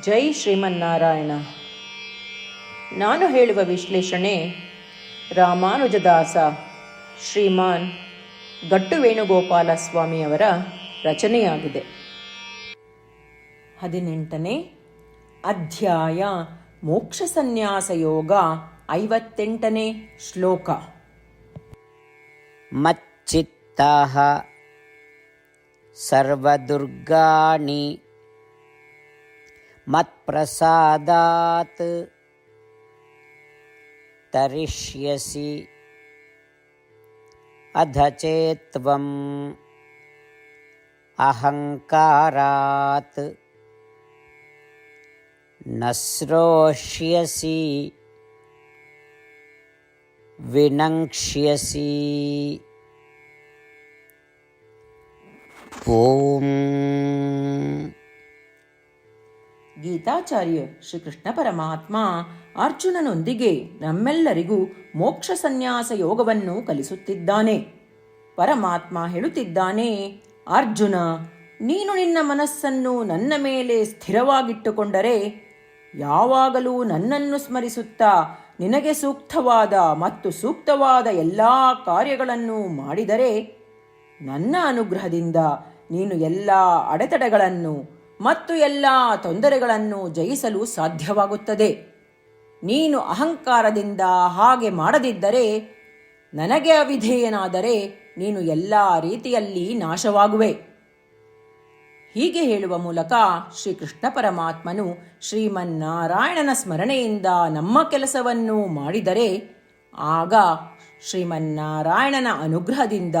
ಜೈ ಶ್ರೀಮನ್ನಾರಾಯಣ. ನಾನು ಹೇಳುವ ವಿಶ್ಲೇಷಣೆ ರಾಮಾನುಜದಾಸ ಶ್ರೀಮಾನ್ ಗಟ್ಟು ವೇಣುಗೋಪಾಲ ಸ್ವಾಮಿಯವರ ರಚನೆಯಾಗಿದೆ. ಹದಿನೆಂಟನೇ ಅಧ್ಯಾಯ ಮೋಕ್ಷ ಸನ್ಯಾಸ ಯೋಗ ಐವತ್ತೆಂಟನೇ ಶ್ಲೋಕ. ಮಚ್ಚಿತ್ತ ಸರ್ವದುರ್ಗಾಣಿ मत्प्रसादात् तरिष्यसि। अध चेत्त्वम् अहङ्कारात् न श्रोष्यसि विनङ्क्ष्यसि। ॐ ಗೀತಾಚಾರ್ಯ ಶ್ರೀಕೃಷ್ಣ ಪರಮಾತ್ಮ ಅರ್ಜುನನೊಂದಿಗೆ ನಮ್ಮೆಲ್ಲರಿಗೂ ಮೋಕ್ಷ ಸನ್ಯಾಸ ಯೋಗವನ್ನು ಕಲಿಸುತ್ತಿದ್ದಾನೆ. ಪರಮಾತ್ಮ ಹೇಳುತ್ತಿದ್ದಾನೆ, ಅರ್ಜುನ, ನೀನು ನಿನ್ನ ಮನಸ್ಸನ್ನು ನನ್ನ ಮೇಲೆ ಸ್ಥಿರವಾಗಿಟ್ಟುಕೊಂಡರೆ ಯಾವಾಗಲೂ ನನ್ನನ್ನು ಸ್ಮರಿಸುತ್ತಾ ನಿನಗೆ ಸೂಕ್ತವಾದ ಮತ್ತು ಸೂಕ್ತವಾದ ಎಲ್ಲ ಕಾರ್ಯಗಳನ್ನು ಮಾಡಿದರೆ ನನ್ನ ಅನುಗ್ರಹದಿಂದ ನೀನು ಎಲ್ಲ ಅಡೆತಡೆಗಳನ್ನು ಮತ್ತು ಎಲ್ಲ ತೊಂದರೆಗಳನ್ನು ಜಯಿಸಲು ಸಾಧ್ಯವಾಗುತ್ತದೆ. ನೀನು ಅಹಂಕಾರದಿಂದ ಹಾಗೆ ಮಾಡದಿದ್ದರೆ, ನನಗೆ ಅವಿಧೇಯನಾದರೆ ನೀನು ಎಲ್ಲ ರೀತಿಯಲ್ಲಿ ನಾಶವಾಗುವೆ. ಹೀಗೆ ಹೇಳುವ ಮೂಲಕ ಶ್ರೀಕೃಷ್ಣ ಪರಮಾತ್ಮನು ಶ್ರೀಮನ್ನಾರಾಯಣನ ಸ್ಮರಣೆಯಿಂದ ನಮ್ಮ ಕೆಲಸವನ್ನು ಮಾಡಿದರೆ, ಆಗ ಶ್ರೀಮನ್ನಾರಾಯಣನ ಅನುಗ್ರಹದಿಂದ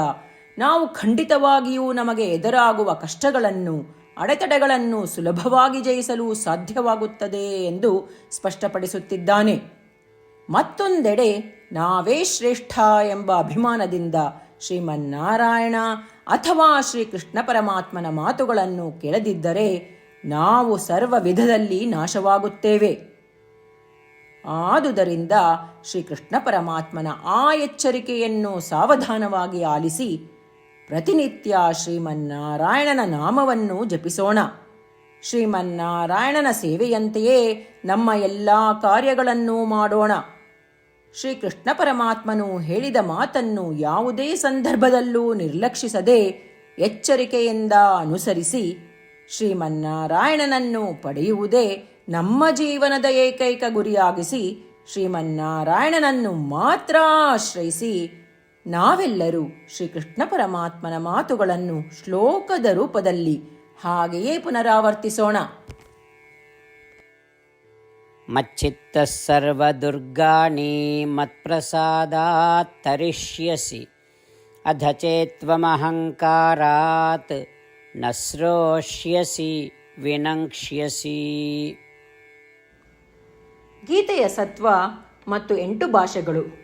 ನಾವು ಖಂಡಿತವಾಗಿಯೂ ನಮಗೆ ಎದುರಾಗುವ ಕಷ್ಟಗಳನ್ನು ಅಡೆತಡೆಗಳನ್ನು ಸುಲಭವಾಗಿ ಜಯಿಸಲು ಸಾಧ್ಯವಾಗುತ್ತದೆ ಎಂದು ಸ್ಪಷ್ಟಪಡಿಸುತ್ತಿದ್ದಾನೆ. ಮತ್ತೊಂದೆಡೆ, ನಾವೇ ಶ್ರೇಷ್ಠ ಎಂಬ ಅಭಿಮಾನದಿಂದ ಶ್ರೀಮನ್ನಾರಾಯಣ ಅಥವಾ ಶ್ರೀಕೃಷ್ಣ ಪರಮಾತ್ಮನ ಮಾತುಗಳನ್ನು ಕೇಳದಿದ್ದರೆ ನಾವು ಸರ್ವ ವಿಧದಲ್ಲಿ ನಾಶವಾಗುತ್ತೇವೆ. ಆದುದರಿಂದ ಶ್ರೀಕೃಷ್ಣ ಪರಮಾತ್ಮನ ಆ ಎಚ್ಚರಿಕೆಯನ್ನು ಸಾವಧಾನವಾಗಿ ಆಲಿಸಿ ಪ್ರತಿನಿತ್ಯ ಶ್ರೀಮನ್ನಾರಾಯಣನ ನಾಮವನ್ನು ಜಪಿಸೋಣ. ಶ್ರೀಮನ್ನಾರಾಯಣನ ಸೇವೆಯಂತೆಯೇ ನಮ್ಮ ಎಲ್ಲ ಕಾರ್ಯಗಳನ್ನು ಮಾಡೋಣ. ಶ್ರೀಕೃಷ್ಣ ಪರಮಾತ್ಮನು ಹೇಳಿದ ಮಾತನ್ನು ಯಾವುದೇ ಸಂದರ್ಭದಲ್ಲೂ ನಿರ್ಲಕ್ಷಿಸದೆ ಎಚ್ಚರಿಕೆಯಿಂದ ಅನುಸರಿಸಿ ಶ್ರೀಮನ್ನಾರಾಯಣನನ್ನು ಪಡೆಯುವುದೇ ನಮ್ಮ ಜೀವನದ ಏಕೈಕ ಗುರಿಯಾಗಿಸಿ ಶ್ರೀಮನ್ನಾರಾಯಣನನ್ನು ಮಾತ್ರ ಆಶ್ರಯಿಸಿ ನಾವೆಲ್ಲರೂ ಶ್ರೀಕೃಷ್ಣ ಪರಮಾತ್ಮನ ಮಾತುಗಳನ್ನು ಶ್ಲೋಕದ ರೂಪದಲ್ಲಿ ಹಾಗೆಯೇ ಪುನರಾವರ್ತಿಸೋಣ. ಮಚ್ಚಿತ್ತಃ ಸರ್ವದುರ್ಗಾಣಿ ಮತ್ಪ್ರಸಾದಾತ್ ತರಿಷ್ಯಸಿ. ಅಧ ಚೇತ್ವಮಹಂಕಾರಾತ್ ನಸ್ರೋಷ್ಯಸಿ ವಿನಂಕ್ಷ್ಯಸಿ. ಗೀತೆಯ ಸತ್ವ ಮತ್ತು ಎಂಟು ಭಾಷೆಗಳು.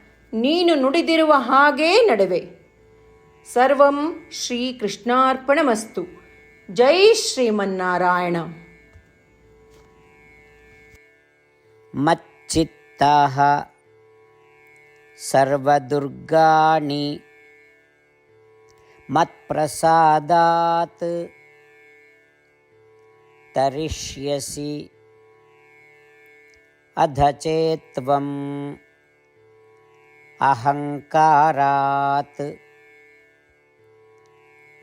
ನೀನು ನುಡಿದಿರುವ ಹಾಗೇ ನಡುವೆ ಸರ್ವಂ ಶ್ರೀಕೃಷ್ಣಾರ್ಪಣಮಸ್ತು ಜೈ ಶ್ರೀಮನ್ನಾರಾಯಣ मच्चित्ताः सर्वदुर्गाणि मत्प्रसादात् तरिष्यसि अध चेत्त्वम् अहङ्कारात्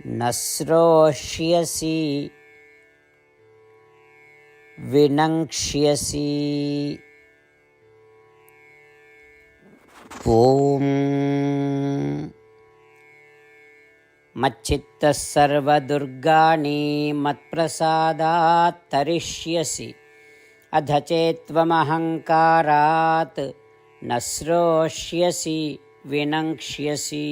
न श्रोष्यसि विनङ्क्ष्यसि। ॐ मच्चित्तः सर्वदुर्गाणि मत्प्रसादात् तरिष्यसि। अध चेत्त्वमहङ्कारात् न श्रोष्यसि विनङ्क्ष्यसि।